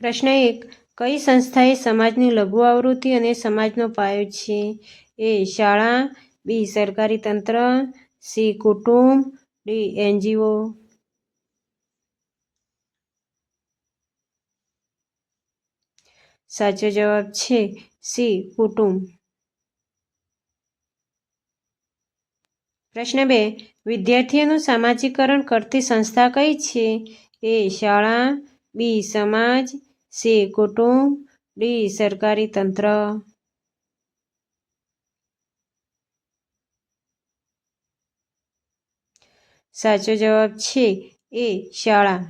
પ્રશ્ન એક, કઈ સંસ્થા એ સમાજની લઘુ આવૃત્તિ અને સમાજનો પાયો છે? એ, શાળા, બી, સરકારી તંત્ર, સી, કુટુંબ, ડી, એનજીઓ. સાચો જવાબ છે સી, કુટુંબ. પ્રશ્ન બે, વિદ્યાર્થીઓનું સામાજિકરણ કરતી સંસ્થા કઈ છે? એ, શાળા, બી, સમાજ સી કુટુંબ ડી સરકારી તંત્ર સાચો જવાબ છે એ શાળા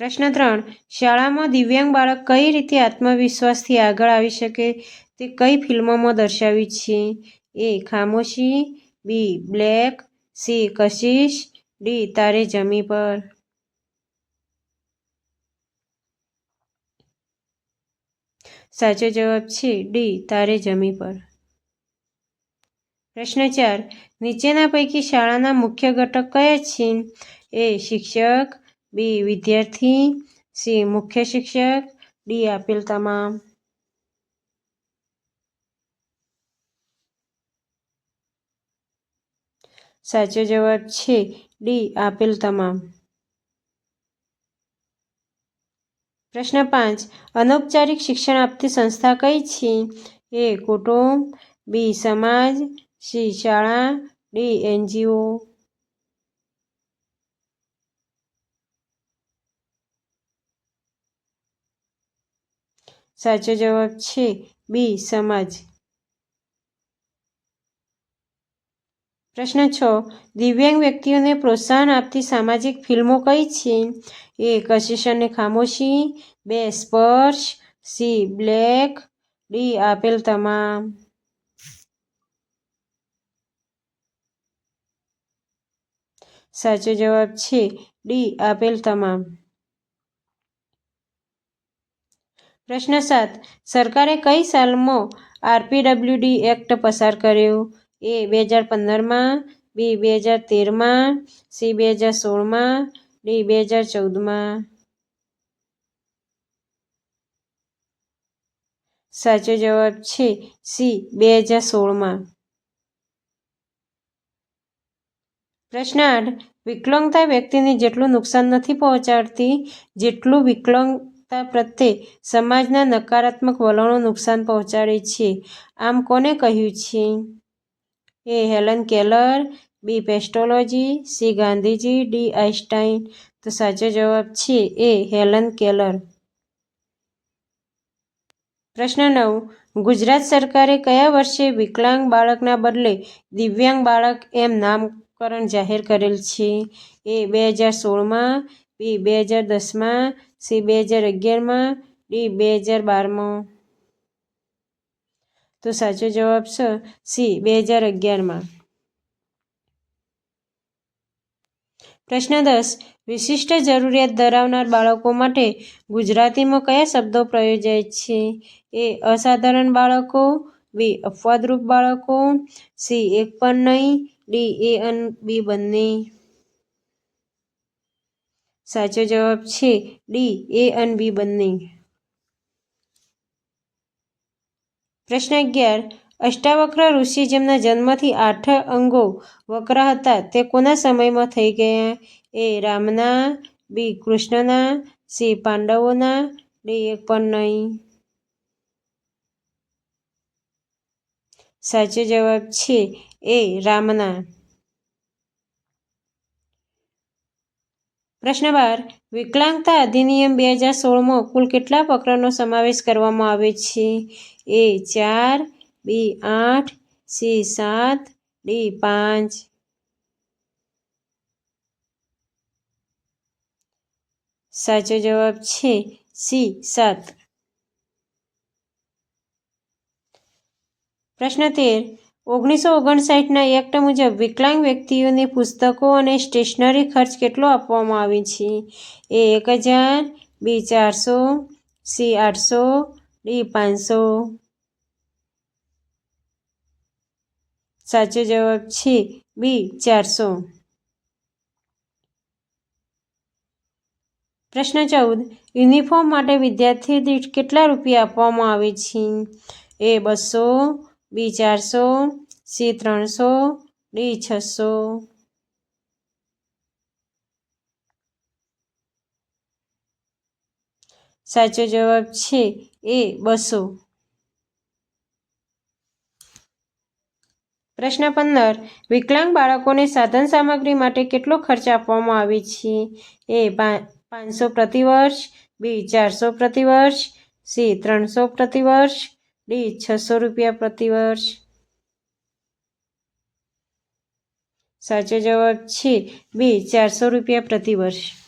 પ્રશ્ન ત્રણ, શાળામાં દિવ્યાંગ બાળક કઈ રીતે આત્મવિશ્વાસથી આગળ આવી શકે? તે કઈ ફિલ્મોમાં દર્શાવી છે? A, Khamoshi, B, Black, C, Kashish, D, Taare Zameen Par. સાચો જવાબ છે ડી, તારે જમી પર. પ્રશ્ન ચાર, નીચેના પૈકી શાળાના મુખ્ય ઘટક કયા છે? એ, શિક્ષક, બી, વિદ્યાર્થી, સી, મુખ્ય શિક્ષક, ડી, આપેલ તમામ. સાચો જવાબ છે ડી, આપેલ તમામ. પ્રશ્ન પાંચ. અનૌપચારિક શિક્ષણ આપતી સંસ્થા કઈ છે? એ. કુટુંબ. બી. સમાજ. સી. શાળા. ડી. એનજીઓ. સાચો જવાબ છે બી. સમાજ. પ્રશ્ન છ. દિવ્યાંગ વ્યક્તિઓને પ્રોત્સાહન આપતી સામાજિક ફિલ્મો કઈ છે? એક અને ખામોશી. બે, સ્પર્શ. C, black. ડી, આપેલ તમામ. સાચો જવાબ છે. ડી, આપેલ તમામ. પ્રશ્ન સાત. સરકારે કઈ સાલમાં આરપીડબ્લ્યુડી એક્ટ પસાર કર્યો? એ બે હજાર પંદરમાં, બી બે હજાર તેરમાં, સી બે હજાર સોળમાં, ડી બે હજાર ચૌદમાં. સાચો જવાબ છે સી બે હજાર સોળમાં. પ્રશ્ન આઠ. વિકલાંગતા વ્યક્તિને જેટલું નુકસાન નથી પહોંચાડતી, જેટલું વિકલાંગતા પ્રત્યે સમાજના નકારાત્મક વલણો નુકસાન પહોંચાડે છે. આમ કોને કહ્યું છે? A Helen Keller, B Pestalozzi, C Gandhiji, D Einstein. તો સાચો જવાબ છે એ હેલન કેલર. પ્રશ્ન નવ. ગુજરાત સરકારે કયા વર્ષે વિકલાંગ બાળકના બદલે દિવ્યાંગ બાળક એમ નામકરણ જાહેર કરેલ છે? એ બે હજાર સોળમાં, બી બે હજાર દસમાં, સી બે હજાર અગિયારમાં, ડી બે હજાર બારમાં. તો સાચો જવાબ છે સી બે હજાર અગિયારમાં પ્રશ્ન દસ, વિશિષ્ટ જરૂરિયાત ધરાવનાર બાળકો માટે ગુજરાતીમાં કયા શબ્દો પ્રયોજાય છે? એ, અસાધારણ બાળકો, બી, અપવાદરૂપ બાળકો, સી, એક પણ નહીં, ડી, એ અન બી બંને. સાચો જવાબ છે, ડી, એ અન બી બંને. પ્રશ્ન અગિયાર અષ્ટાવક્ર ઋષિ જેમના જન્મથી આઠ અંગો વક્ર હતા, તે કોના સમયમાં થઈ ગયા? એ રામના, બી કૃષ્ણના, સી પાંડવોના, ડી એક પણ નહીં. સાચો જવાબ છે એ રામના. પ્રશ્ન બાર, વિકલાંગતા અધિનિયમ બે હજાર સોળમાં કુલ કેટલા પ્રકરણનો સમાવેશ કરવામાં આવે છે? એ ચાર, બી આઠ, સી સાત, ડી પાંચ. સાચો જવાબ છે સી સાત. પ્રશ્ન તેર. ઓગણીસો ઓગણસાઠના એક્ટ મુજબ વિકલાંગ વ્યક્તિઓને પુસ્તકો અને સ્ટેશનરી ખર્ચ કેટલો આપવામાં આવે છે? એ એક હજાર, બી ચારસો, સી આઠસો ડી પાંચસો સાચો જવાબ છે બી ચારસો પ્રશ્ન ચૌદ, યુનિફોર્મ માટે વિદ્યાર્થી દીઠ કેટલા રૂપિયા આપવામાં આવે છે? એ બસો બી ચારસો સી ત્રણસો ડી છસો. સાચો જવાબ છે એ બસો. પ્રશ્ન પંદર. વિકલાંગ બાળકોને સાધન સામગ્રી માટે કેટલો ખર્ચ આપવામાં આવે છે? એ પાંચસો પ્રતિ વર્ષ, બી, ચારસો પ્રતિ વર્ષ, સી, ત્રણસો પ્રતિ વર્ષ, ડી, છસો રૂપિયા પ્રતિ વર્ષ. સાચો જવાબ છે બી, ચારસો રૂપિયા પ્રતિ વર્ષ.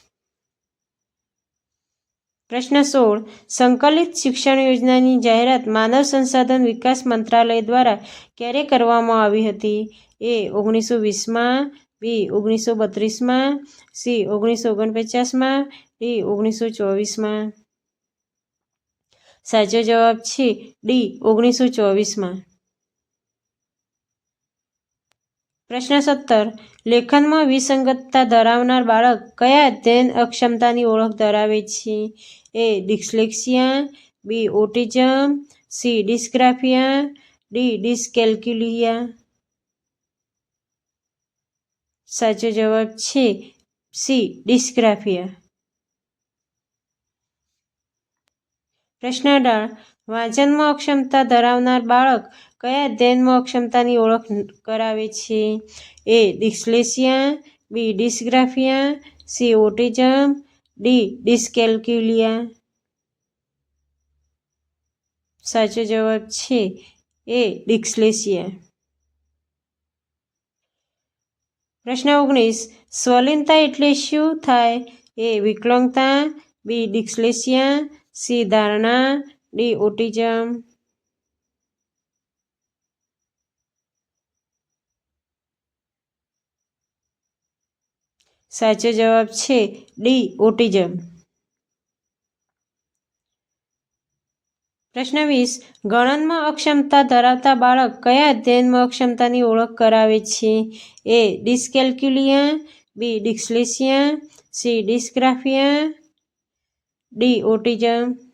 પ્રશ્ન સોળ. સંકલિત શિક્ષણ યોજનાની જાહેરાત માનવ સંસાધન વિકાસ મંત્રાલય દ્વારા ક્યારે કરવામાં આવી હતી? એ ઓગણીસો વીસમાં, બી ઓગણીસો બત્રીસમાં, સી ઓગણીસો ઓગણપચાસમાં, ડી ઓગણીસો ચોવીસમાં? સાચો જવાબ છે ડી ઓગણીસો ચોવીસમાં. પ્રશ્ન સત્તર. લેખનમાં વિસંગતતા ધરાવનાર બાળક કયા અધ્યયન અક્ષમતાની ઓળખ ધરાવે છે? A. Dyslexia. B. Autism. C. Dysgraphia. D. Dyscalculia. સાચો જવાબ છે સી. ડિસ્ગ્રાફિયા. પ્રશ્ન અઢાર વાંચનમાં અક્ષમતા ધરાવનાર બાળક કયા અધ્યયનમાં અક્ષમતાની ઓળખ કરાવે છે? A, dyslexia, B, dysgraphia, C, autism, D, dyscalculia. સાચો જવાબ છે એ, ડિસ્લેસિયા. પ્રશ્ન ઓગણીસ, સ્વલિનતા એટલે શું થાય? એ વિકલંગતા બી, ડિસ્લેસિયા, સી, ધારણા ડી ઓટિઝમ સાચો જવાબ છે ડી ઓટિઝમ પ્રશ્ન વીસ, ગણનમાં અક્ષમતા ધરાવતા બાળક કયા અધ્યયનમાં અક્ષમતાની ઓળખ કરાવે છે? A, dyscalculia, B, dyslexia, C, dysgraphia, D autism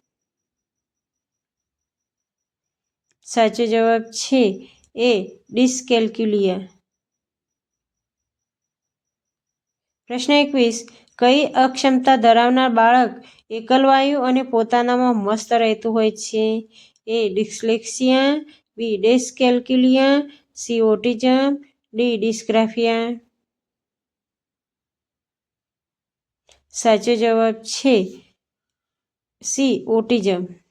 સાચો જવાબ છે એ ડિસ્કેલ્ક્યુલિયા. પ્રશ્ન એકવીસ, કઈ અક્ષમતા ધરાવનાર બાળક એકલવાયુ અને પોતાનામાં મસ્ત રહેતું હોય છે? A dyslexia, B dyscalculia, C autism, D dysgraphia. સાચો જવાબ છે સી ઓટિઝમ.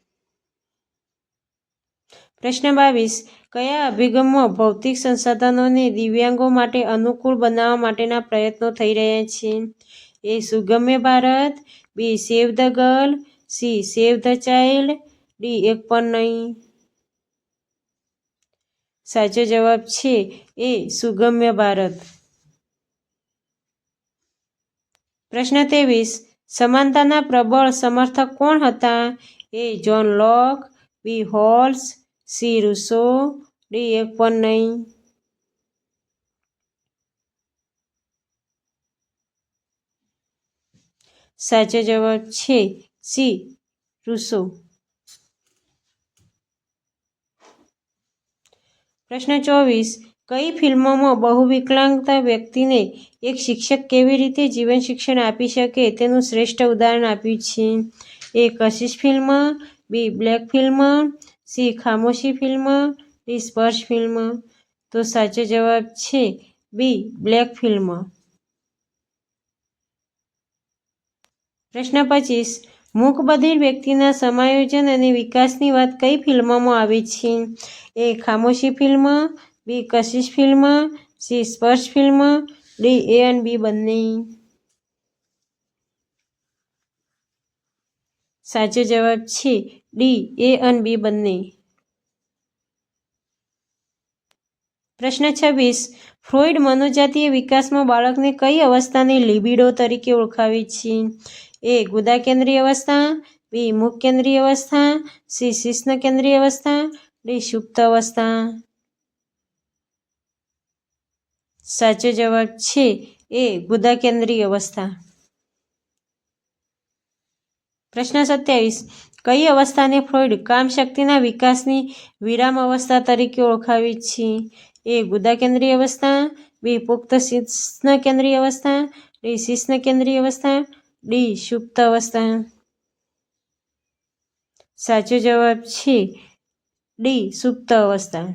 પ્રશ્ન બાવીસ. કયા અભિગમો ભૌતિક સંસાધનોને દિવ્યાંગો માટે અનુકૂળ બનાવવા માટેના પ્રયત્નો થઈ રહ્યા છે? A Sugamya Bharat, B save the girl, C save the child, D એક પણ નહીં. સાચો જવાબ છે એ સુગમ્ય ભારત. પ્રશ્ન ત્રેવીસ. સમાનતાના પ્રબળ સમર્થક કોણ હતા? A John Locke, B Hobbes C, D એક પણ નહીં. સાચો જવાબ છે સી, રૂસો. પ્રશ્ન ચોવીસ, કઈ ફિલ્મોમાં બહુવિકલાંગતા વ્યક્તિને એક શિક્ષક કેવી રીતે જીવન શિક્ષણ આપી શકે તેનું શ્રેષ્ઠ ઉદાહરણ આપ્યું છે? A Kashish film, B Black film C, Khamoshi film, D, Sparsh film. તો સાચો જવાબ છે બી, બ્લેક ફિલ્મ. પ્રશ્ન પચીસ. મૂકબધિર વ્યક્તિના સમાયોજન અને વિકાસની વાત કઈ ફિલ્મોમાં આવી છે? A, Khamoshi film, B, Kashish film, C, Sparsh film, D, A અને બી બંને. સાચો જવાબ છે ડી, એ અને બી બંને. પ્રશ્ન છવ્વીસ ફ્રોઇડ મનોજાતીય વિકાસમાં બાળકને કઈ અવસ્થાને લિબિડો તરીકે ઓળખાવે છે? એ ગુદા કેન્દ્રીય અવસ્થા, બી મુખ કેન્દ્રીય અવસ્થા, સી શિષ્ણ કેન્દ્રીય અવસ્થા, ડી સુપ્ત અવસ્થા. સાચો જવાબ છે એ ગુદા કેન્દ્રીય અવસ્થા. પ્રશ્ન સત્યાવીસ. કઈ અવસ્થાને ફ્લોઇડ કામશક્તિના વિકાસની વિરામ અવસ્થા તરીકે ઓળખાવી છે? એ ગુદા કેન્દ્રીય અવસ્થા, બી પુખ્ત શિષ્ણ કેન્દ્રીય અવસ્થા, ડી શિષ્ણ કેન્દ્રીય અવસ્થા, ડી સુપ્ત અવસ્થા. સાચો જવાબ છે ડી સુપ્ત અવસ્થા.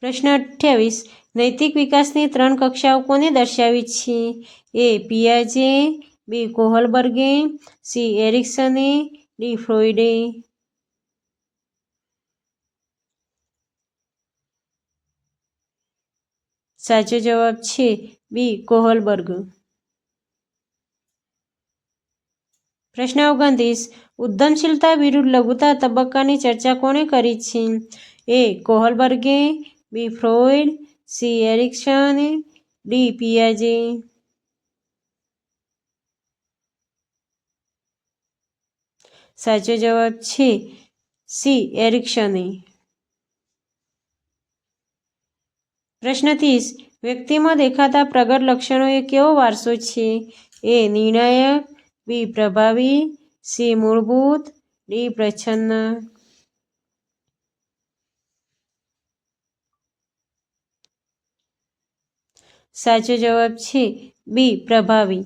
પ્રશ્ન અઠ્યાવીસ. નૈતિક વિકાસની ત્રણ કક્ષાઓ કોને દર્શાવી છે? એ પિયાજે બી કોહલબર્ગે, સી એરિક્સને, ડી ફ્રોઇડે સાચો જવાબ છે બી કોહલબર્ગ. પ્રશ્ન ઓગણત્રીસ ઉદ્યમશીલતા વિરુદ્ધ લઘુતા તબક્કાની ચર્ચા કોણે કરી છે? A કોહલબર્ગે, B Freud C Erikson, D પિયાજે. સાચો જવાબ છે સી એરિક્સને પ્રશ્ન ત્રીસ, વ્યક્તિમાં દેખાતા પ્રગટ લક્ષણો એ કેવો વારસો છે? એ નિર્ણાયક, બી પ્રભાવી, સી મૂળભૂત, ડી પ્રચ્છન્ન સાચો જવાબ છે બી પ્રભાવી.